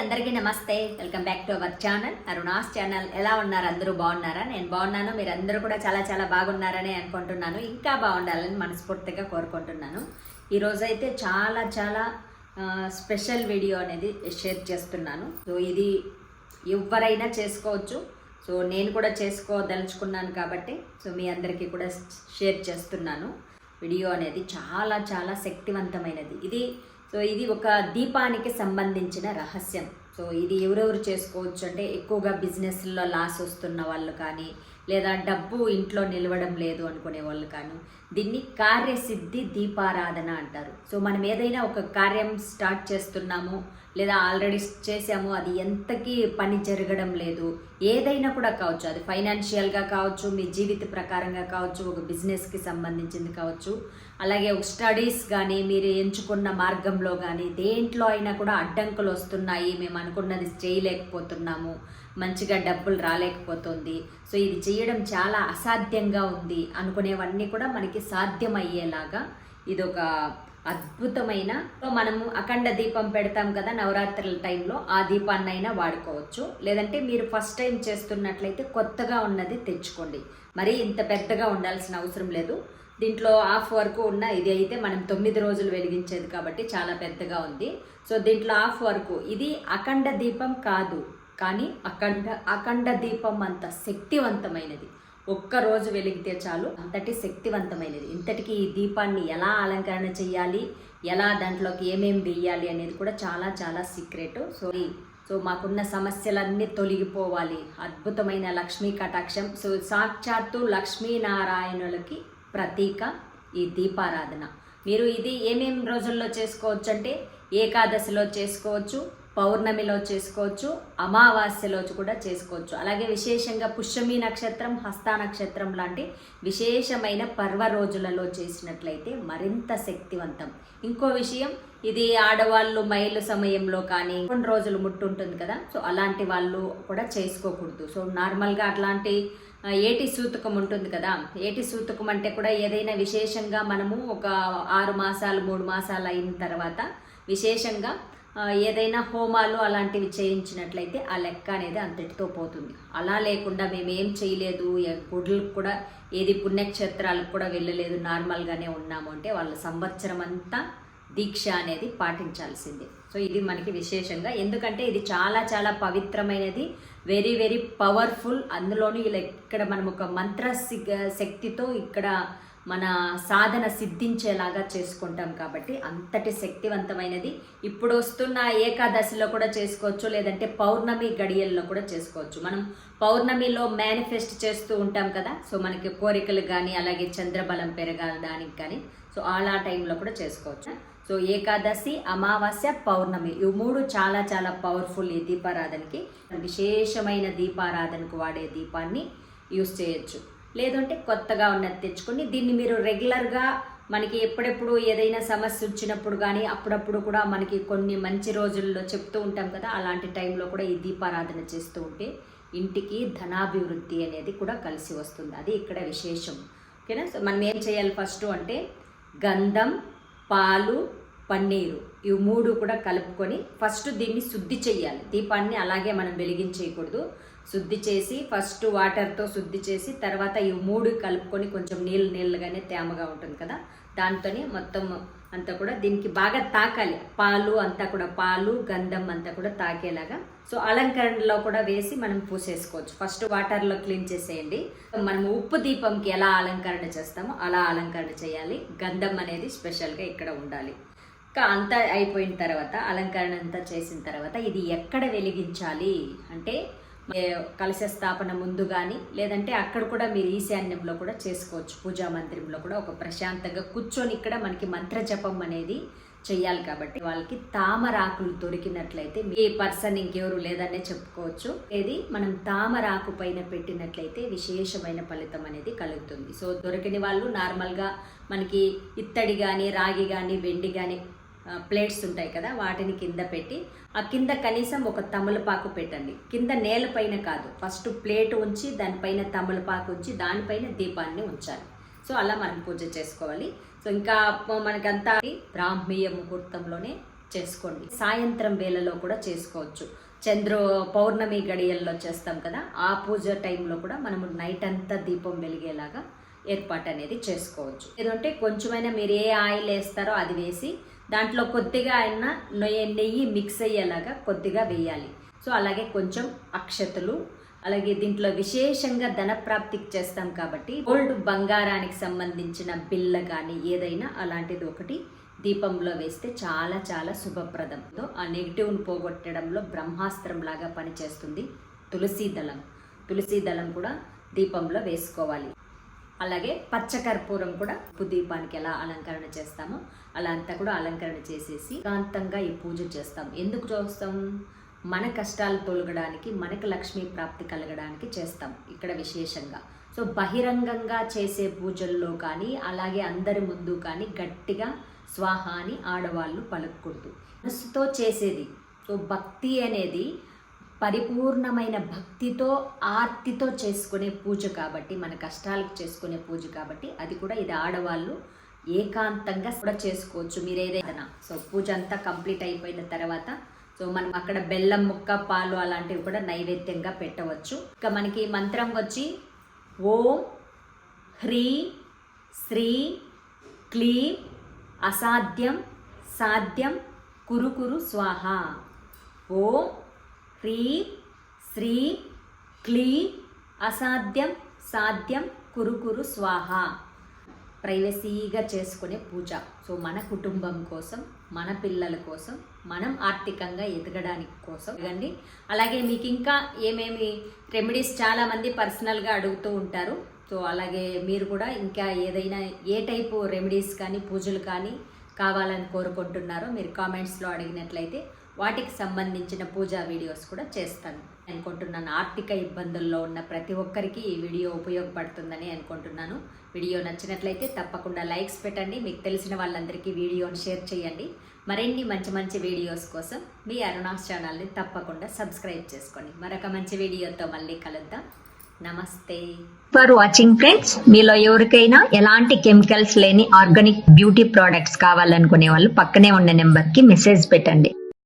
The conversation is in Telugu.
అందరికీ నమస్తే. Welcome back to our channel Aruna's channel ఎలా ఉన్నారు? అందరూ బాగున్నారా? నేను బాగున్నాను. మీరు అందరూ కూడా చాలా చాలా బాగున్నారని అనుకుంటున్నాను. ఇంకా బాగుండాలని మనస్ఫూర్తిగా కోరుకుంటున్నాను. ఈరోజు అయితే చాలా చాలా స్పెషల్ వీడియో అనేది షేర్ చేస్తున్నాను. సో ఇది ఎవరైనా చేసుకోవచ్చు. సో నేను కూడా చేసుకోదలుచుకున్నాను కాబట్టి సో మీ అందరికీ కూడా షేర్ చేస్తున్నాను. వీడియో అనేది చాలా చాలా శక్తివంతమైనది. ఇది సో ఇది ఒక దీపానికి సంబంధించిన రహస్యం. సో ఇది ఎవరెవరు చేసుకోవచ్చు అంటే ఎక్కువగా బిజినెస్లో లాస్ వస్తున్న వాళ్ళు కానీ లేదా డబ్బు ఇంట్లో నిలవడం లేదు అనుకునే వాళ్ళు కానీ దీన్ని కార్యసిద్ధి దీపారాధన అంటారు. సో మనం ఏదైనా ఒక కార్యం స్టార్ట్ చేస్తున్నాము లేదా ఆల్రెడీ చేసాము అది ఎంతకీ పని జరగడం లేదు ఏదైనా కూడా కావచ్చు. అది ఫైనాన్షియల్గా కావచ్చు మీ జీవిత ప్రకారంగా కావచ్చు ఒక బిజినెస్కి సంబంధించింది కావచ్చు. అలాగే ఒక స్టడీస్ కానీ మీరు ఎంచుకున్న మార్గంలో కానీ దేంట్లో అయినా కూడా అడ్డంకులు వస్తున్నాయి. మేము అనుకున్నది చేయలేకపోతున్నాము. మంచిగా డబ్బులు రాలేకపోతుంది. సో ఇది చేయడం చాలా అసాధ్యంగా ఉంది అనుకునేవన్నీ కూడా మనకి సాధ్యమయ్యేలాగా ఇది ఒక అద్భుతమైన మనము అఖండ దీపం పెడతాం కదా నవరాత్రుల టైంలో ఆ దీపాన్నైనా వాడుకోవచ్చు. లేదంటే మీరు ఫస్ట్ టైం చేస్తున్నట్లయితే కొత్తగా ఉన్నది తెచ్చుకోండి. మరి ఇంత పెద్దగా ఉండాల్సిన అవసరం లేదు. దీంట్లో హాఫ్ వరకు ఉన్న ఇది అయితే మనం తొమ్మిది రోజులు వెలిగించేది కాబట్టి చాలా పెద్దగా ఉంది. సో దీంట్లో హాఫ్ వరకు. ఇది అఖండ దీపం కాదు. కానీ అఖండ అఖండ దీపం అంత శక్తివంతమైనది. ఒక్క రోజు వెలిగితే చాలు. అంతటి శక్తివంతమైనది. ఇంతటికి ఈ దీపాన్ని ఎలా అలంకరణ చేయాలి ఎలా దాంట్లోకి ఏమేమి వేయాలి అనేది కూడా చాలా చాలా సీక్రెట్ సో ఈ- సో మాకున్న సమస్యలన్నీ తొలగిపోవాలి. అద్భుతమైన లక్ష్మీ కటాక్షం. సో సాక్షాత్తు లక్ష్మీనారాయణులకి ప్రతీక ఈ దీపారాధన. మీరు ఇది ఏమేమి రోజుల్లో చేసుకోవచ్చు అంటే ఏకాదశిలో చేసుకోవచ్చు. పౌర్ణమిలో చేసుకోవచ్చు అమావాస్యలో కూడా చేసుకోవచ్చు. అలాగే విశేషంగా పుష్యమి నక్షత్రం హస్త నక్షత్రం లాంటి విశేషమైన పర్వ రోజులలో చేసినట్లయితే మరింత శక్తివంతం. ఇంకో విషయం ఇది ఆడవాళ్ళు మైలు సమయంలో కానీ కొన్ని రోజులు ముట్టుంటుంది కదా సో అలాంటి వాళ్ళు కూడా చేసుకోకూడదు. సో నార్మల్గా అట్లాంటి ఏటి సూతకం ఉంటుంది కదా ఏటి సూతకం అంటే కూడా ఏదైనా విశేషంగా మనము ఒక ఆరు మాసాలు మూడు మాసాలు అయిన తర్వాత విశేషంగా ఏదైనా హోమాలు అలాంటివి చేయించినట్లయితే ఆ లెక్క అనేది అంతటితో పోతుంది. అలా లేకుండా మేము ఏం చేయలేదు గుడులకు కూడా ఏది పుణ్యక్షేత్రాలకు కూడా వెళ్ళలేదు నార్మల్గానే ఉన్నాము అంటే వాళ్ళ సంవత్సరం అంతా దీక్ష అనేది పాటించాల్సిందే. సో ఇది మనకి విశేషంగా. ఎందుకంటే ఇది చాలా చాలా పవిత్రమైనది వెరీ వెరీ పవర్ఫుల్. అందులోనూ ఇలా ఇక్కడ మనం ఒక మంత్ర సి- శక్తితో ఇక్కడ మన సాధన సిద్ధించేలాగా చేసుకుంటాం కాబట్టి అంతటి శక్తివంతమైనది. ఇప్పుడు వస్తున్న ఏకాదశిలో కూడా చేసుకోవచ్చు లేదంటే పౌర్ణమి గడియల్లో కూడా చేసుకోవచ్చు. మనం పౌర్ణమిలో మేనిఫెస్ట్ చేస్తూ ఉంటాం కదా సో మనకి కోరికలు కానీ అలాగే చంద్రబలం పెరగడానికి కానీ సో అలా టైంలో కూడా చేసుకోవచ్చు. సో ఏకాదశి అమావాస్య పౌర్ణమి ఇవి మూడు చాలా చాలా పవర్ఫుల్ ఈ దీపారాధనకి. విశేషమైన దీపారాధనకు వాడే దీపాన్ని యూస్ చేయొచ్చు. లేదంటే కొత్తగా ఉన్నది తెచ్చుకొని దీన్ని మీరు రెగ్యులర్గా మనకి ఎప్పుడెప్పుడు ఏదైనా సమస్య వచ్చినప్పుడు కానీ అప్పుడప్పుడు కూడా మనకి కొన్ని మంచి రోజుల్లో చెప్తూ ఉంటాం కదా అలాంటి టైంలో కూడా ఈ దీపారాధన చేస్తూ ఉంటే ఇంటికి ధనాభివృద్ధి అనేది కూడా కలిసి వస్తుంది. అది ఇక్కడ విశేషం. ఓకేనా? సో మనం ఏం చేయాలి ఫస్ట్ అంటే గంధం పాలు పన్నీరు. ఇవి మూడు కూడా కలుపుకొని ఫస్ట్ దీన్ని శుద్ధి చేయాలి దీపాన్ని అలాగే మనం వెలిగించేయకూడదు. శుద్ధి చేసి ఫస్ట్ వాటర్తో శుద్ధి చేసి తర్వాత ఇవి మూడు కలుపుకొని కొంచెం నీళ్ళు నీళ్ళుగానే తేమగా ఉంటుంది కదా. దాంతోనే మొత్తం అంతా కూడా దీనికి బాగా తాకాలి. పాలు అంతా కూడా పాలు గంధం అంతా కూడా తాకేలాగా. సో అలంకరణలో కూడా వేసి మనం పూసేసుకోవచ్చు. ఫస్ట్ వాటర్లో క్లీన్ చేసేయండి. మనం ఉప్పు దీపంకి ఎలా అలంకరణ చేస్తామో అలా అలంకరణ చేయాలి. గంధం అనేది స్పెషల్గా ఇక్కడ ఉండాలి. అంతా అయిపోయిన తర్వాత అలంకరణ అంతా చేసిన తర్వాత ఇది ఎక్కడ వెలిగించాలి అంటే కలశ స్థాపన ముందు కానీ లేదంటే అక్కడ కూడా మీరు ఈశాన్యంలో కూడా చేసుకోవచ్చు. పూజా మందిరంలో కూడా ఒక ప్రశాంతంగా కూర్చొని ఇక్కడ మనకి మంత్ర జపం అనేది చెయ్యాలి కాబట్టి వాళ్ళకి తామరాకులు దొరికినట్లయితే ఏ పర్సన్ ఇంకెవరు లేదనే చెప్పుకోవచ్చు. ఇది మనం తామరాకు పైన పెట్టినట్లయితే విశేషమైన ఫలితం అనేది కలుగుతుంది. సో దొరికిన వాళ్ళు నార్మల్గా మనకి ఇత్తడి కానీ రాగి కానీ వెండి కానీ ప్లేట్స్ ఉంటాయి కదా వాటిని కింద పెట్టి ఆ కింద కనీసం ఒక తమలపాకు పెట్టండి. కింద నేలపైన కాదు ఫస్ట్ ప్లేట్ ఉంచి దానిపైన తమలపాకు ఉంచి దానిపైన దీపాన్ని ఉంచాలి. సో అలా మనం పూజ చేసుకోవాలి. సో ఇంకా మనకంతా బ్రాహ్మీయ ముహూర్తంలోనే చేసుకోండి. సాయంత్రం వేళలో కూడా చేసుకోవచ్చు. చంద్ర పౌర్ణమి గడియల్లో చేస్తాం కదా ఆ పూజ టైంలో కూడా మనము నైట్ అంతా దీపం వెలిగేలాగా ఏర్పాటు అనేది చేసుకోవచ్చు. ఏదంటే కొంచెమైనా మీరు ఏ ఆయిల్ వేస్తారో అది వేసి దాంట్లో కొద్దిగా అయినా నెయ్యి నెయ్యి మిక్స్ అయ్యేలాగా కొద్దిగా వేయాలి. సో అలాగే కొంచెం అక్షతలు అలాగే దీంట్లో విశేషంగా ధనప్రాప్తికి చేస్తాం కాబట్టి గోల్డ్ బంగారానికి సంబంధించిన బిల్ల కానీ ఏదైనా అలాంటిది ఒకటి దీపంలో వేస్తే చాలా చాలా శుభప్రదంతో ఆ నెగిటివ్ను పోగొట్టడంలో బ్రహ్మాస్త్రం లాగా పనిచేస్తుంది తులసీ దళం. తులసీ దళం కూడా దీపంలో వేసుకోవాలి. అలాగే పచ్చకర్పూరం కూడా ఉప్పు దీపానికి ఎలా అలంకరణ చేస్తామో అలా అంతా కూడా అలంకరణ చేసేసి కాంతంగా ఈ పూజ చేస్తాం. ఎందుకు చేస్తాం? మన కష్టాలు తొలగడానికి మనకు లక్ష్మీ ప్రాప్తి కలగడానికి చేస్తాం ఇక్కడ విశేషంగా. సో బహిరంగంగా చేసే పూజల్లో కానీ అలాగే అందరి ముందు కానీ గట్టిగా స్వాహ అని ఆడవాళ్ళు పలకూడదు మనసుతో చేసేది. సో భక్తి అనేది పరిపూర్ణమైన భక్తితో ఆర్తితో చేసుకునే పూజ కాబట్టి మన కష్టాలకు చేసుకునే పూజ కాబట్టి అది కూడా ఇది ఆడవాళ్ళు ఏకాంతంగా కూడా చేసుకోవచ్చు. మీరు ఏదైనా సో పూజ అంతా కంప్లీట్ అయిపోయిన తర్వాత సో మనం అక్కడ బెల్లం ముక్క పాలు అలాంటివి కూడా నైవేద్యంగా పెట్టవచ్చు. ఇక మనకి మంత్రం వచ్చి ఓం హ్రీ శ్రీ క్లీం అసాధ్యం సాధ్యం కురుకురు స్వాహ. ఓం హ్రీం శ్రీ క్లీ అసాధ్యం సాధ్యం కురుకురు స్వాహ. ప్రైవసీగా చేసుకునే పూజ. సో మన కుటుంబం కోసం మన పిల్లల కోసం మనం ఆర్థికంగా ఎదగడానికి కోసం. ఇవ్వండి అలాగే మీకు ఇంకా ఏమేమి రెమెడీస్ చాలామంది పర్సనల్గా అడుగుతూ ఉంటారు. సో అలాగే మీరు కూడా ఇంకా ఏదైనా ఏ టైపు రెమెడీస్ కానీ పూజలు కానీ కావాలని కోరుకుంటున్నారో మీరు కామెంట్స్లో అడిగినట్లయితే వాటికి సంబంధించిన పూజా వీడియోస్ కూడా చేస్తాను అనుకుంటున్నాను. ఆర్థిక ఇబ్బందుల్లో ఉన్న ప్రతి ఒక్కరికి ఈ వీడియో ఉపయోగపడుతుందని అనుకుంటున్నాను. వీడియో నచ్చినట్లయితే తప్పకుండా లైక్స్ పెట్టండి. మీకు తెలిసిన వాళ్ళందరికీ వీడియోని షేర్ చేయండి. మరిన్ని మంచి మంచి వీడియోస్ కోసం మీ అరుణాస్ ఛానల్ని తప్పకుండా సబ్స్క్రైబ్ చేసుకోండి. మరొక మంచి వీడియోతో మళ్ళీ కలుద్దాం. నమస్తే. ఫర్ వాచింగ్ ఫ్రెండ్స్ మీలో ఎవరికైనా ఎలాంటి కెమికల్స్ లేని ఆర్గానిక్ బ్యూటీ ప్రోడక్ట్స్ కావాలనుకునే వాళ్ళు పక్కనే ఉన్న నెంబర్కి మెసేజ్ పెట్టండి.